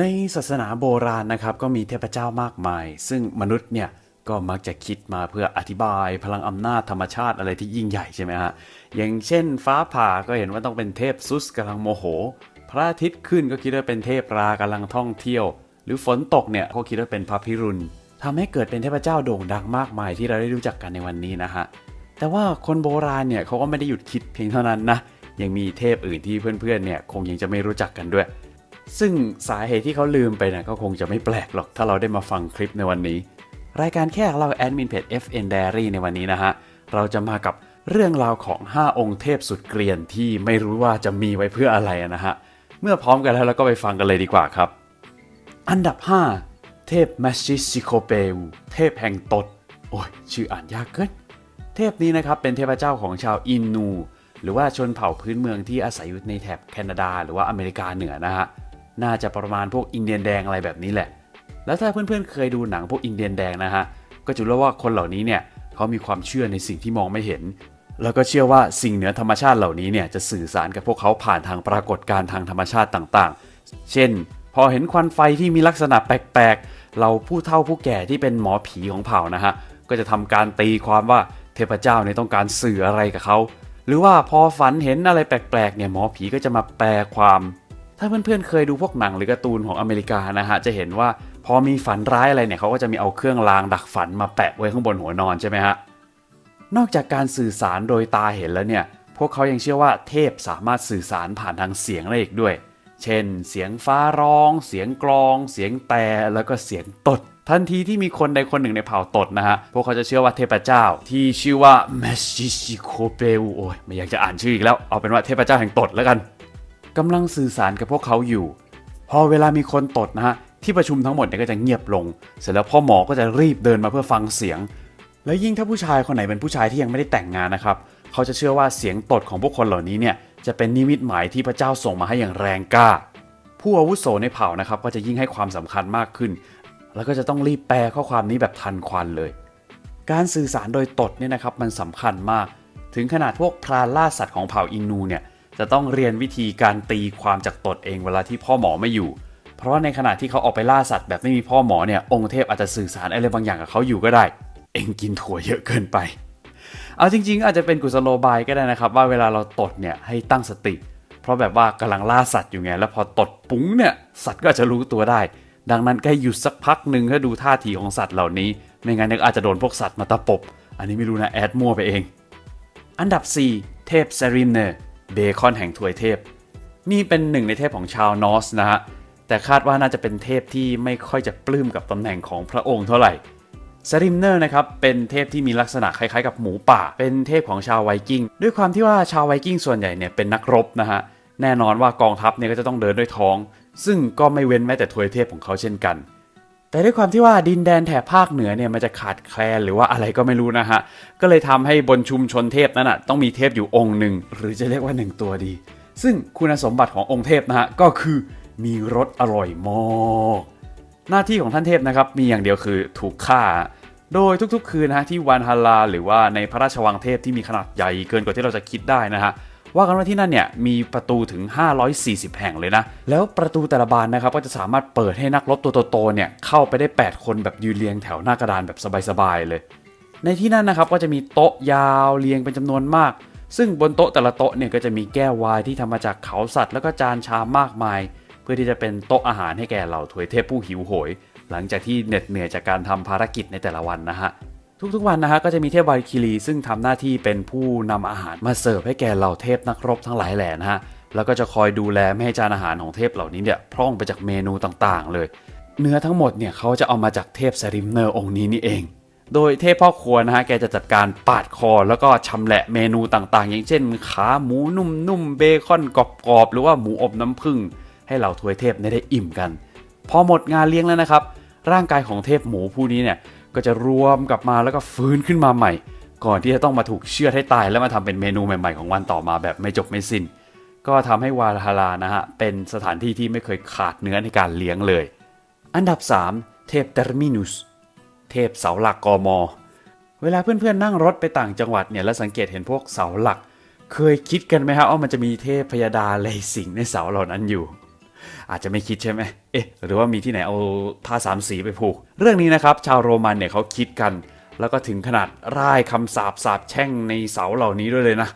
ในศาสนาโบราณนะครับก็มีเทพเจ้ามากมาย ซึ่งมนุษย์เนี่ยก็มักจะคิดมาเพื่ออธิบายพลังอำนาจธรรมชาติอะไรที่ยิ่งใหญ่ใช่ไหมฮะอย่างเช่น ฟ้าผ่าก็เห็นว่าต้องเป็นเทพซุสกำลังโมโห พระอาทิตย์ขึ้นก็คิดว่าเป็นเทพรากำลังท่องเที่ยว หรือฝนตกเนี่ยเขาคิดว่าเป็นพระพิรุณทำให้เกิดเป็นเทพเจ้าโด่งดังมากมายที่เราได้รู้จักกันในวันนี้นะฮะแต่ว่าคนโบราณเนี่ยเขาก็ไม่ได้หยุดคิดเพียงเท่านั้นนะยังมีเทพอื่นที่เพื่อนๆเนี่ยคงยังจะไม่รู้จักกันด้วย ซึ่งสาเหตุที่เขาลืมไปนะก็คงจะไม่แปลกหรอก ถ้าเราได้มาฟังคลิปในวันนี้ รายการแค่เราแอดมินเพจ FN Diary ในวันนี้นะฮะ เราจะมากับเรื่องราวของ 5 องค์เทพสุดเกรียนที่ไม่รู้ว่าจะมีไว้เพื่ออะไรนะฮะ เมื่อพร้อมกันแล้วเราก็ไปฟังกันเลยดีกว่าครับ อันดับ 5 เทพแมชชิซิโคเปลเทพแห่งตด โอ้ยชื่ออ่านยากเกิน เทพนี้นะครับเป็นเทพเจ้าของชาวอินนู หรือว่าชนเผ่าพื้นเมืองที่อาศัยอยู่ในแถบแคนาดา หรือว่าอเมริกาเหนือนะฮะ น่าจะประมาณพวกอินเดียนแดงอะไรแบบนี้แหละ แล้วถ้าเพื่อนๆเคยดูหนังพวกอินเดียนแดงนะฮะ ก็จะรู้ว่าคนเหล่านี้เนี่ยเขามีความเชื่อในสิ่งที่มองไม่เห็น แล้วก็เชื่อว่าสิ่งเหนือธรรมชาติเหล่านี้เนี่ยจะสื่อสารกับพวกเขาผ่านทางปรากฏการณ์ทางธรรมชาติต่างๆ เช่น พอเห็นควันไฟที่มีลักษณะแปลกๆ เราผู้เฒ่าผู้แก่ที่เป็นหมอผีของเผ่านะฮะ ก็จะทำการตีความว่าเทพเจ้าเนี่ยต้องการสื่ออะไรกับเขา หรือว่าพอฝันเห็นอะไรแปลกๆ เนี่ยหมอผีก็จะมาแปลความ ถ้าเพื่อนๆเคยดูพวกหนังหรือการ์ตูนของอเมริกานะฮะจะเห็นว่าพอมีฝันร้ายอะไรเนี่ยเขาก็จะมีเอาเครื่องรางดักฝันมาแปะไว้ข้างบนหัวนอนใช่ไหมฮะนอกจากการสื่อสารโดยตาเห็นแล้วเนี่ยพวกเขายังเชื่อว่าเทพสามารถสื่อสารผ่านทางเสียงได้อีกด้วย เช่น เสียงฟ้าร้อง เสียงกลอง เสียงแต่แล้วก็เสียงตด ทันทีที่มีคนใดคนหนึ่งในเผ่าตดนะฮะ พวกเขาจะเชื่อว่าเทพเจ้า ที่ชื่อว่า m a s h i s h i k o p e u โอ้ยไม่อยากจะอ่านชื่ออีกแล้ว เอาเป็นว่าเทพเจ้าแห่งตดแล้วกัน กำลังสื่อสารกับพวกเขาอยู่ พอเวลามีคนตดนะฮะที่ประชุมทั้งหมดเนี่ยก็จะเงียบลง เสร็จแล้วพ่อหมอก็จะรีบเดินมาเพื่อฟังเสียง แล้วยิ่งถ้าผู้ชายคนไหนเป็นผู้ชายที่ยังไม่ได้แต่งงานนะครับเขาจะเชื่อว่าเสียงตดของพวกคนเหล่านี้เนี่ยจะเป็นนิมิตหมายที่พระเจ้าส่งมาให้อย่างแรงกล้า ผู้อาวุโสในเผ่านะครับก็จะยิ่งให้ความสำคัญมากขึ้น แล้วก็จะต้องรีบแปลข้อความนี้แบบทันควันเลย การสื่อสารโดยตดเนี่ยนะครับมันสำคัญมาก ถึงขนาดพวกพรานล่าสัตว์ของเผ่าอินูเนี่ย จะต้องเรียนวิธีการตีความจากตดเองเวลาที่พ่อหมอไม่อยู่ เพราะว่าในขณะที่เขาออกไปล่าสัตว์แบบไม่มีพ่อหมอเนี่ยองค์เทพอาจจะสื่อสารอะไรบางอย่างกับเขาอยู่ก็ได้ เองกินถั่วเยอะเกินไป เอาจริง ๆ อาจจะเป็นกุศโลบายก็ได้นะครับ ว่าเวลาเราตดเนี่ยให้ตั้งสติ เพราะแบบว่ากำลังล่าสัตว์อยู่ไงแล้วพอตดปุ้งเนี่ยสัตว์ก็จะรู้ตัวได้ ดังนั้นก็ให้หยุดสักพักหนึ่งเพื่อดูท่าทีของสัตว์เหล่านี้ ไม่งั้นอาจจะโดนพวกสัตว์มาตะปบ อันนี้ไม่รู้นะแอดมั่วไปเอง อันดับ 4 เทพเซริมเนอร์ เบคอนแห่งถวยเทพ นี่เป็นหนึ่งในเทพของชาวนอสนะฮะ แต่คาดว่าน่าจะเป็นเทพที่ไม่ค่อยจะปลื้มกับตำแหน่งของพระองค์เท่าไหร่ซาริมเนอร์นะครับเป็นเทพที่มีลักษณะคล้ายๆกับหมูป่า เป็นเทพของชาวไวกิ้ง ด้วยความที่ว่าชาวไวกิ้งส่วนใหญ่เนี่ยเป็นนักรบนะฮะ แน่นอนว่ากองทัพเนี่ยก็จะต้องเดินด้วยท้อง ซึ่งก็ไม่เว้นแม้แต่ทวยเทพของเขาเช่นกัน แต่ด้วยความที่ว่าดินแดนแถบภาคเหนือเนี่ยมันจะขาดแคลนหรือว่าอะไรก็ไม่รู้นะฮะ ก็เลยทำให้บนชุมชนเทพนั้นอะต้องมีเทพอยู่องค์หนึ่งหรือจะเรียกว่าหนึ่งตัวดี ซึ่งคุณสมบัติขององค์เทพนะฮะก็คือมีรสอร่อยมากหน้าที่ของท่านเทพนะครับมีอย่างเดียวคือถูกฆ่า โดยทุกๆ คืนนะฮะที่วันฮาลาหรือว่าในพระราชวังเทพที่มีขนาดใหญ่เกินกว่าที่เราจะคิดได้นะฮะ ว่ากันว่าที่นั่นเนี่ยมีประตูถึง 540 แห่งเลยนะ แล้วประตูแต่ละบานนะครับก็จะสามารถเปิดให้นักรบตัวโตๆเนี่ยเข้าไปได้ 8 คนแบบยืนเรียงแถวหน้ากระดานแบบสบายๆเลย ในที่นั่นนะครับก็จะมีโต๊ะยาวเรียงเป็นจำนวนมาก ซึ่งบนโต๊ะแต่ละโต๊ะเนี่ยก็จะมีแก้ววายที่ทำมาจากเขาสัตว์ แล้วก็จานชามมากมาย เพื่อที่จะเป็นโต๊ะอาหารให้แก่เหล่าถวยเทพผู้หิวโหย หลังจากที่เหน็ดเหนื่อยจากการทำภารกิจในแต่ละวันนะฮะ ทุกๆวันนะฮะก็จะมีเทพวาคิรีซึ่งทำหน้าที่เป็นผู้นำอาหารมาเสิร์ฟให้แก่เหล่าเทพนักรบทั้งหลายแหล่นะฮะแล้วก็จะคอยดูแลไม่ให้จานอาหารของเทพเหล่านี้เนี่ยพร่องไปจากเมนูต่างๆ เลย เนื้อทั้งหมดเนี่ยเขาจะเอามาจากเทพซาริมเนอร์องค์นี้นี่เอง โดยเทพพ่อครัวนะฮะแกจะจัดการปาดคอ แล้วก็ชำแหละเมนูต่างๆ อย่างเช่น ขาหมูนุ่มๆเบคอนกรอบๆหรือว่าหมูอบน้ำผึ้งให้เหล่าทวยเทพได้อิ่มกัน พอหมดงานเลี้ยงแล้วนะครับ ร่างกายของเทพหมูผู้นี้เนี่ย ก็จะรวมกลับมาแล้วก็ฟื้นขึ้นมาใหม่ ก่อนที่จะต้องมาถูกเชือดให้ตาย แล้วมาทำเป็นเมนูใหม่ๆของวันต่อมาแบบไม่จบไม่สิ้น ก็ทำให้วาลาลานะฮะเป็นสถานที่ที่ไม่เคยขาดเนื้อในการเลี้ยงเลย อันดับ 3 เทพเตอร์มินุสเทพเสาหลักกมเวลาเพื่อนๆนั่งรถไปต่างจังหวัดเนี่ยแล้วสังเกตเห็นพวกเสาหลัก เคยคิดกันไหมครับว่ามันจะมีเทพพยาดาเลสิงในเสาเหล่านั้นอยู่ อาจจะไม่คิดใช่ไหมเอ๊ะหรือว่ามีที่ไหนเอาผ้าสามสีไปผูก เรื่องนี้นะครับชาวโรมันเนี่ยเขาคิดกัน แล้วก็ถึงขนาดร่ายคำสาปสาปแช่งในเสาเหล่านี้ด้วยเลยนะ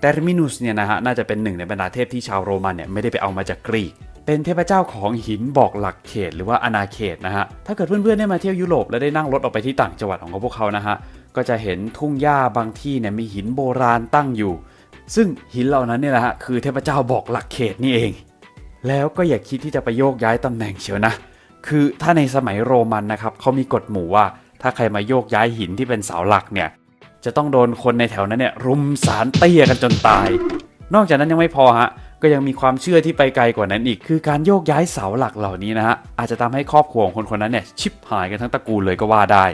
เตอร์มินุสเนี่ยนะฮะน่าจะเป็นหนึ่งในบรรดาเทพที่ชาวโรมันเนี่ยไม่ได้ไปเอามาจากกรีกเป็นเทพเจ้าของหินบอกหลักเขตหรือว่าอาณาเขตนะฮะ ถ้าเกิดเพื่อนๆได้มาเที่ยวยุโรปแล้วได้นั่งรถออกไปที่ต่างจังหวัดของพวกเขานะฮะ ก็จะเห็นทุ่งหญ้าบางที่เนี่ยมีหินโบราณตั้งอยู่ ซึ่งหินเหล่านั้นเนี่ยนะฮะคือเทพเจ้าบอกหลักเขตนี่เอง แล้วก็อย่าคิดที่จะไปโยกย้ายตำแหน่งเชียวนะ คือถ้าในสมัยโรมันนะครับเขามีกฎหมู่ว่า ถ้าใครมาโยกย้ายหินที่เป็นเสาหลักเนี่ยจะต้องโดนคนในแถวนั้นเนี่ยรุมสารเตี้ยกันจนตาย นอกจากนั้นยังไม่พอฮะก็ยังมีความเชื่อที่ไปไกลกว่านั้นอีก คือการโยกย้ายเสาหลักเหล่านี้นะฮะอาจจะทำให้ครอบครัวของคนคนนั้นเนี่ยชิบหายกันทั้งตระกูลเลยก็ว่าได้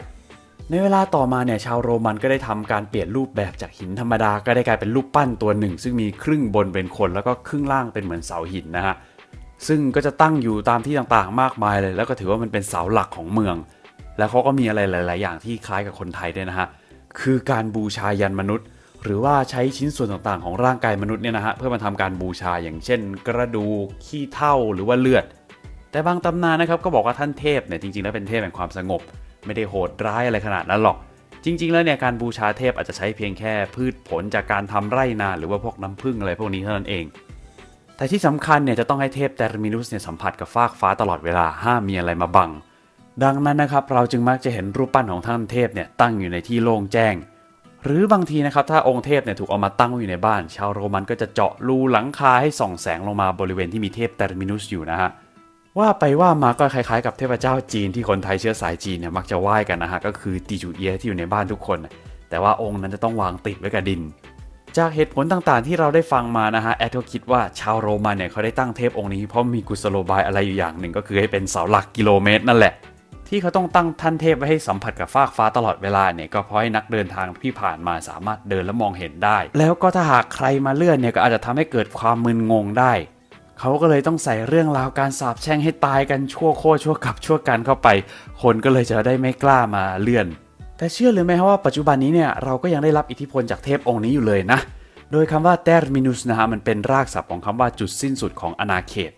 ในเวลาต่อมาเนี่ยชาวโรมันก็ได้ทำการเปลี่ยนรูปแบบจากหินธรรมดาก็ได้กลายเป็นรูปปั้นตัวหนึ่ง ซึ่งมีครึ่งบนเป็นคนแล้วก็ครึ่งล่างเป็นเหมือนเสาหินนะฮะ ซึ่งก็จะตั้งอยู่ตามที่ต่างๆ มากมายเลย แล้วก็ถือว่ามันเป็นเสาหลักของเมือง แล้วเขาก็มีอะไรหลาย ๆ อย่างที่คล้ายกับคนไทยด้วยนะฮะ คือการบูชายันมนุษย์ หรือว่าใช้ชิ้นส่วนต่างๆ ของร่างกายมนุษย์เนี่ยนะฮะเพื่อมาทำการบูชาอย่างเช่น กระดูกขี้เถ้าหรือว่าเลือด แต่บางตำนานนะครับก็บอกว่าท่านเทพเนี่ยจริง ๆ แล้วเป็นเทพแห่งความสงบ ไม่ได้โหดร้ายอะไรขนาดนั้นหรอกจริง ๆ แล้วเนี่ยการบูชาเทพอาจจะใช้เพียงแค่พืชผลจากการทำไร่นาหรือว่าพวกน้ำผึ้งอะไรพวกนี้เท่านั้นเอง แต่ที่สำคัญเนี่ยจะต้องให้เทพเตร์มินุสเนี่ยสัมผัสกับฟากฟ้าตลอดเวลาห้ามมีอะไรมาบัง ดังนั้นนะครับเราจึงมักจะเห็นรูปปั้นของท่านเทพเนี่ยตั้งอยู่ในที่โล่งแจ้ง หรือบางทีนะครับถ้าองค์เทพเนี่ยถูกเอามาตั้งอยู่ในบ้าน ชาวโรมันก็จะเจาะรูหลังคาให้ส่องแสงลงมาบริเวณที่มีเทพเตร์มินุสอยู่นะฮะว่าไปว่ามาก็คล้ายๆกับเทพเจ้าจีนที่คนไทยเชื้อสายจีนเนี่ยมักจะไหว้กันนะฮะก็คือตีจูเอียที่อยู่ในบ้านทุกคน แต่ว่าองค์นั้นจะต้องวางติดไว้กับดิน จากเหตุผลต่างๆ ที่เราได้ฟังมานะฮะแอดก็คิดว่าชาวโรมันเนี่ยเขาได้ตั้งเทพองค์นี้เพราะมีกุศโลบายอะไรอยู่อย่างหนึ่งก็คือให้เป็นเสาหลักกิโลเมตรนั่นแหละ ที่เขาต้องตั้งท่านเทพไว้ให้สัมผัสกับฟากฟ้าตลอดเวลาเนี่ยก็เพราะให้นักเดินทางที่ผ่านมาสามารถเดินและมองเห็นได้ แล้วก็ถ้าหากใครมาเลื่อนเนี่ยก็อาจจะทำให้เกิดความมึนงงได้เขาก็เลยต้องใส่เรื่องราวการสาบแช่งให้ตายกันชั่วโคตรชั่วกับชั่วกันเข้าไป คนก็เลยจะได้ไม่กล้ามาเลื่อน แต่เชื่อหรือไม่ครับว่าปัจจุบันนี้เนี่ยเราก็ยังได้รับอิทธิพลจากเทพองค์นี้อยู่เลยนะ โดยคำว่า terminus นะฮะมันเป็นรากศัพท์ของคำว่าจุดสิ้นสุดของอาณาเขต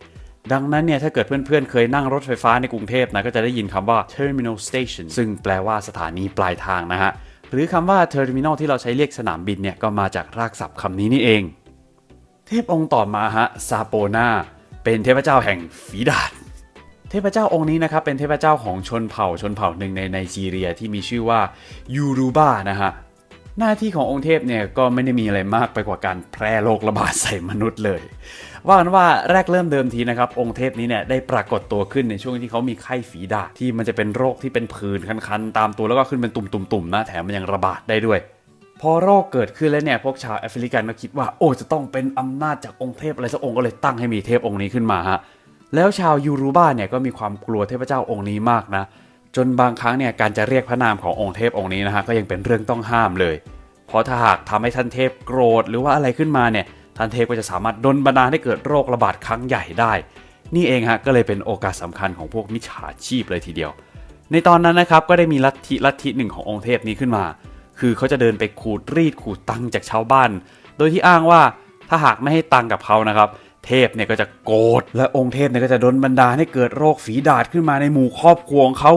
ดังนั้นเนี่ยถ้าเกิดเพื่อนๆ เคยนั่งรถไฟฟ้าในกรุงเทพนะก็จะได้ยินคำว่า terminal station ซึ่งแปลว่าสถานีปลายทางนะฮะหรือคำว่า terminal ที่เราใช้เรียกสนามบินเนี่ยก็มาจากรากศัพท์คำนี้นี่เอง เทพองค์ต่อมาฮะซาโปนาเป็นเทพเจ้าแห่งฝีดาษ เทพเจ้าองค์นี้นะครับเป็นเทพเจ้าของชนเผ่าชนเผ่าหนึ่งในไนจีเรียที่มีชื่อว่ายูรูบานะฮะหน้าที่ขององค์เทพเนี่ยก็ไม่ได้มีอะไรมากไปกว่าการแพร่โรคระบาดใส่มนุษย์เลย ว่ากันว่าแรกเริ่มเดิมทีนะครับ องค์เทพนี้เนี่ยได้ปรากฏตัวขึ้นในช่วงที่เขามีไข้ฝีดาษที่มันจะเป็นโรคที่เป็นผื่นคันๆ ตามตัวแล้วก็ขึ้นเป็นตุ่มๆๆนะแถมมันยังระบาดได้ด้วย พอโรคเกิดขึ้นแล้วเนี่ยพวกชาวแอฟริกันก็คิดว่าโอ้จะต้องเป็นอำนาจจากองค์เทพอะไรสักองค์ก็เลยตั้งให้มีเทพองค์นี้ขึ้นมาฮะ แล้วชาวยูรูบ้าเนี่ยก็มีความกลัวเทพเจ้าองค์นี้มากนะ จนบางครั้งเนี่ยการจะเรียกพระนามขององค์เทพองค์นี้นะฮะก็ยังเป็นเรื่องต้องห้ามเลย เพราะถ้าหากทำให้ท่านเทพโกรธหรือว่าอะไรขึ้นมาเนี่ยท่านเทพก็จะสามารถดลบันดาลให้เกิดโรคระบาดครั้งใหญ่ได้ นี่เองฮะก็เลยเป็นโอกาสสำคัญของพวกมิจฉาชีพเลยทีเดียว ในตอนนั้นนะครับก็ได้มีลัทธิลัทธิหนึ่งขององค์เทพนี้ขึ้นมา คือเขาจะเดินไปขูดรีดขูดตังจากชาวบ้าน โดยที่อ้างว่าถ้าหากไม่ให้ตังกับเขานะครับ เทพเนี่ยก็จะโกรธและองค์เทพเนี่ยก็จะดลบันดาลให้เกิดโรคฝีดาษขึ้นมาในหมู่ครอบครัวของเขา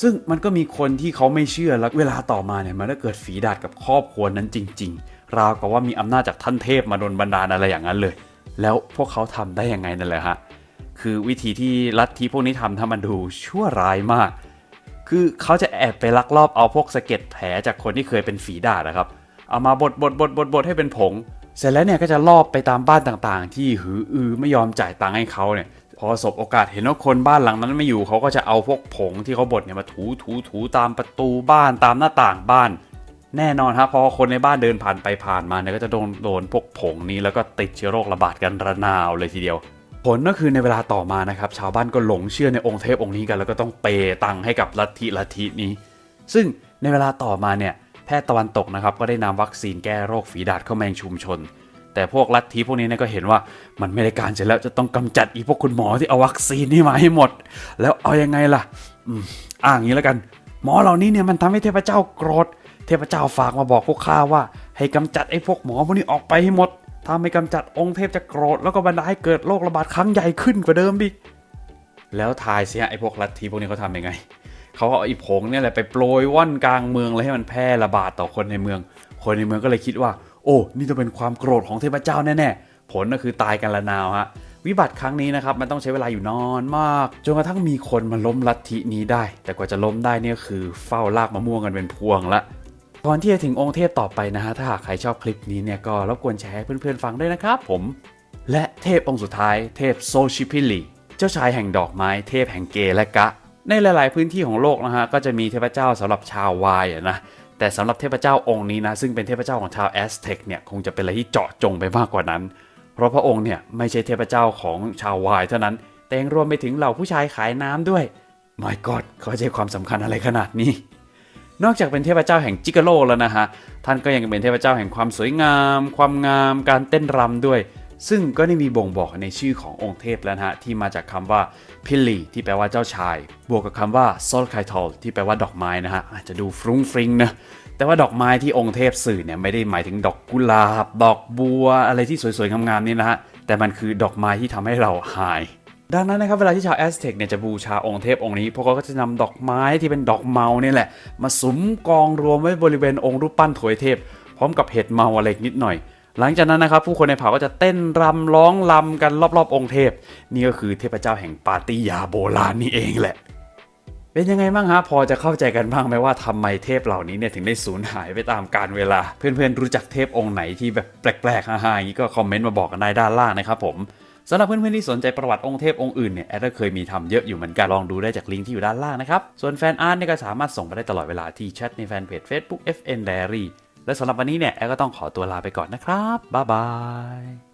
ซึ่งมันก็มีคนที่เขาไม่เชื่อแล้วเวลาต่อมาเนี่ยมันก็เกิดฝีดาษกับครอบครัวนั้นจริง ๆ ราวกับว่ามีอำนาจจากท่านเทพมาดลบันดาลอะไรอย่างนั้นเลย แล้วพวกเขาทำได้ยังไงนั่นแหละฮะคือวิธีที่ลัทธิพวกนี้ทำถ้ามันดูชั่วร้ายมาก คือเขาจะแอบไปลักลอบเอาพวกสะเก็ดแผลจากคนที่เคยเป็นฝีดาษนะครับ เอามาบดบดบดบดบดให้เป็นผง เสร็จแล้วเนี่ยก็จะลอบไปตามบ้านต่างๆ ที่หืออือไม่ยอมจ่ายตังค์ให้เขาเนี่ยพอสบโอกาสเห็นว่าคนบ้านหลังนั้นไม่อยู่เขาก็จะเอาพวกผงที่เขาบดเนี่ยมาถูถูถูตามประตูบ้านตามหน้าต่างบ้าน แน่นอนครับพอคนในบ้านเดินผ่านไปผ่านมาเนี่ยก็จะโดนโดนพวกผงนี้แล้วก็ติดเชื้อโรคระบาดกันระนาวเลยทีเดียว ผลก็คือในเวลาต่อมานะครับชาวบ้านก็หลงเชื่อในองค์เทพองค์นี้กัน แล้วก็ต้องเปย์ตังให้กับลัทธิลัทธินี้ ซึ่งในเวลาต่อมาเนี่ย แพทย์ตะวันตกนะครับก็ได้นำวัคซีนแก้โรคฝีดาษเข้ามาในชุมชน แต่พวกลัทธิพวกนี้เนี่ยก็เห็นว่ามันไม่ได้การเสร็จแล้วจะต้องกำจัดอีพวกคุณหมอที่เอาวัคซีนนี่มาให้หมด แล้วเอายังไงล่ะอืมอ้างอย่างนี้แล้วกัน หมอเหล่านี้เนี่ยมันทำให้เทพเจ้าโกรธเทพเจ้าฝากมาบอกพวกข้าว่า ให้กำจัดไอ้พวกหมอพวกนี้ออกไปให้หมดถ้าไม่กำจัดองค์เทพจะโกรธแล้วก็บันดาให้เกิดโรคระบาดครั้งใหญ่ขึ้นกว่าเดิมอีกแล้วทายสิฮะไอ้พวกลัทธิพวกนี้เขาทำยังไง เขาเอาไอ้ผงเนี่ยแหละไปโปรยว่อนกลางเมืองเลยให้มันแพร่ระบาดต่อคนในเมือง คนในเมืองก็เลยคิดว่า โอ้นี่จะเป็นความโกรธของเทพเจ้าแน่ๆผลก็คือตายกันละนาวฮะวิบัติครั้งนี้นะครับมันต้องใช้เวลาอยู่นานมาก จนกระทั่งมีคนมาล้มลัทธินี้ได้ แต่กว่าจะล้มได้เนี่ยคือเฝ้าลากมะม่วงกันเป็นพวงละก่อนที่จะถึงองค์เทพต่อไปนะฮะถ้าหากใครชอบคลิปนี้เนี่ยก็รบกวนแชร์ให้เพื่อนๆฟังด้วยนะครับผม และเทพองค์สุดท้ายเทพโซชิพิลีเจ้าชายแห่งดอกไม้เทพแห่งเกและกะ ในหลาย ๆ พื้นที่ของโลกนะฮะก็จะมีเทพเจ้าสำหรับชาววายนะแต่สำหรับเทพเจ้าองค์นี้นะซึ่งเป็นเทพเจ้าของชาวแอสเท็กเนี่ยคงจะเป็นอะไรที่เจาะจงไปมากกว่านั้น เพราะพระองค์เนี่ยไม่ใช่เทพเจ้าของชาววายเท่านั้นแต่ยังรวมไปถึงเหล่าผู้ชายขายน้ำด้วย My God เขาใจความสำคัญอะไรขนาดนี้ นอกจากเป็นเทพเจ้าแห่งจิกาโลแล้วนะฮะท่านก็ยังเป็นเทพเจ้าแห่งความสวยงาม ความงาม การเต้นรำด้วย ซึ่งก็ได้มีบ่งบอกในชื่อขององค์เทพแล้วนะฮะที่มาจากคำว่าพิลีที่แปลว่าเจ้าชาย บวกกับคำว่าซอลไคทอลที่แปลว่าดอกไม้นะฮะอาจจะดูฟรุ้งฟริงนะแต่ว่าดอกไม้ที่องค์เทพสื่อเนี่ยไม่ได้หมายถึงดอกกุหลาบ ดอกบัว อะไรที่สวยๆงามๆนี่นะฮะแต่มันคือดอกไม้ที่ทำให้เราหาย ดังนั้นนะครับเวลาที่ชาวแอสเท็กเนี่ยจะบูชาองค์เทพองค์นี้พวกเขาก็จะนำดอกไม้ที่เป็นดอกเมาเนี่ยแหละ มาสุมกองรวมไว้บริเวณองค์รูปปั้นถวยเทพ พร้อมกับเห็ดเมาอะไรนิดหน่อย หลังจากนั้นนะครับผู้คนในเผ่าก็จะเต้นรำร้องรำกันรอบๆ องค์เทพ นี่ก็คือเทพเจ้าแห่งปาตี้ยาโบราณนี่เองแหละ เป็นยังไงบ้างฮะพอจะเข้าใจกันบ้างไหมว่าทำไมเทพเหล่านี้เนี่ยถึงได้สูญหายไปตามกาลเวลา เพื่อนๆรู้จักเทพองค์ไหนที่แบบแปลกๆฮ่าๆอย่างนี้ก็คอมเมนต์มาบอกกันได้ด้านล่างนะครับผมสำหรับเพื่อนๆที่สนใจประวัติองค์เทพองค์อื่นเนี่ยแอดก็เคยมีทำเยอะอยู่เหมือนกันลองดูได้จากลิงก์ที่อยู่ด้านล่างนะครับส่วนแฟนอาร์ตเนี่ยก็สามารถส่งมาได้ตลอดเวลาที่แชทในแฟนเพจ Facebook FN Diary และสำหรับวันนี้เนี่ยแอลก็ต้องขอตัวลาไปก่อนนะครับบ๊ายบาย